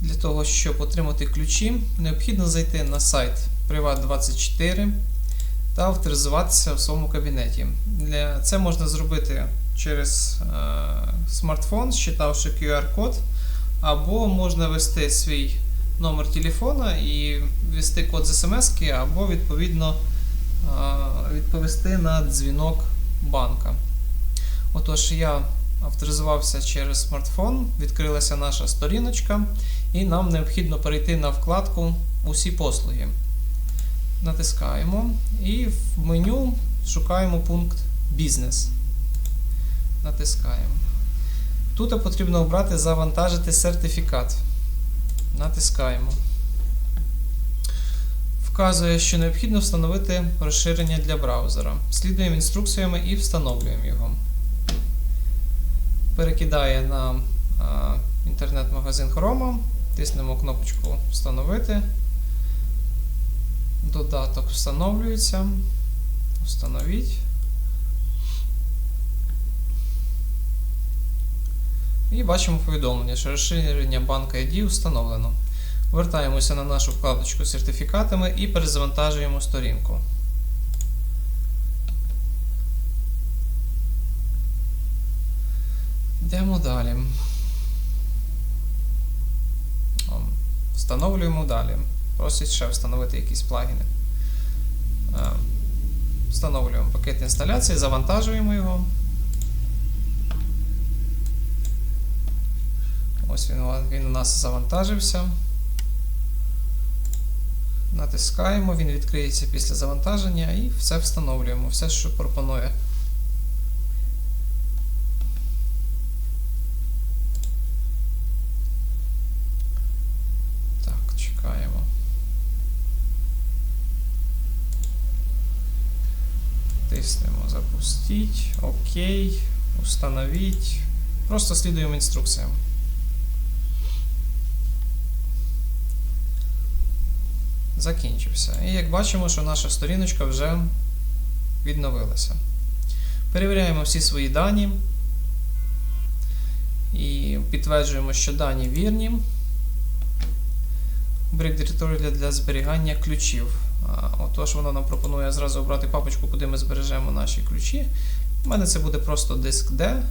Для того, щоб отримати ключі, необхідно зайти на сайт Privat24 та авторизуватися в своєму кабінеті. Для це можна зробити через е, смартфон, считавши QR-код, або можна ввести свій номер телефона і ввести код з смс, або відповідно е, відповісти на дзвінок банка. Отож, я авторизувався через смартфон, відкрилася наша сторіночка, і нам необхідно перейти на вкладку Усі послуги. Натискаємо і в меню шукаємо пункт Бізнес. Натискаємо. Тут потрібно обрати Завантажити сертифікат. Натискаємо. Вказує, що необхідно встановити розширення для браузера. Слідуємо інструкціями і встановлюємо його. Перекидає на а, інтернет-магазин Chrome. Тиснемо кнопочку Встановити. Додаток встановлюється. Встановіть. І бачимо повідомлення, що розширення банка ID встановлено. Вертаємося на нашу вкладочку з сертифікатами і перезавантажуємо сторінку. Йдемо далі. Встановлюємо далі. Просить ще встановити якісь плагіни. Е, Встановлюємо пакет інсталяції, завантажуємо його. Ось він, він у нас завантажився. Натискаємо, він відкриється після завантаження і все встановлюємо, все, що пропонує. Так, чекаємо. Тиснемо запустіть, ОК, установіть. Просто слідуємо інструкціям. Закінчився. І як бачимо, що наша сторіночка вже відновилася. Перевіряємо всі свої дані і підтверджуємо, що дані вірні. Брик директорії для, для зберігання ключів. Отож, воно нам пропонує зразу обрати папочку, куди ми збережемо наші ключі. У мене це буде просто диск D.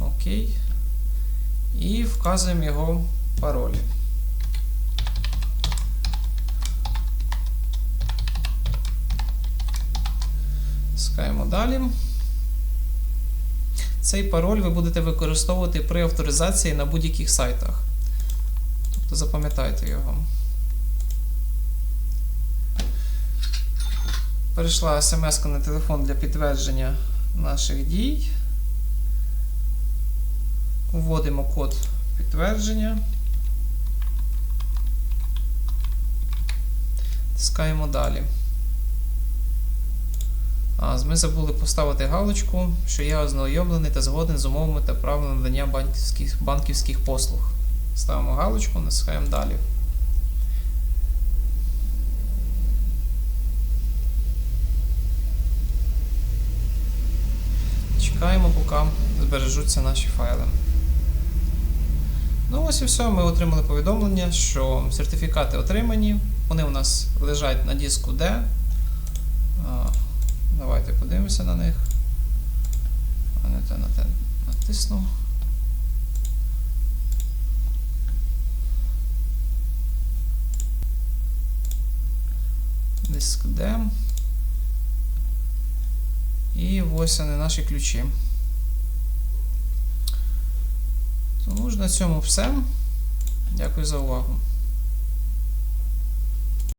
Окей. І вказуємо його пароль. Скаємо далі. Цей пароль ви будете використовувати при авторизації на будь-яких сайтах. Тобто запам'ятайте його. Перейшла смс на телефон для підтвердження наших дій. Вводимо код підтвердження. Тискаємо далі. А, ми забули поставити галочку, що я ознайомлений та згоден з умовами та правилами надання банківських, банківських послуг. Ставимо галочку, натискаємо далі. Чекаємо, поки збережуться наші файли. Ну ось і все. Ми отримали повідомлення, що сертифікати отримані. Вони у нас лежать на диску D. Давайте подивимося на них. Не те на те натиснув. Диск D. І ось вони наші ключі. Тому ж на цьому все. Дякую за увагу.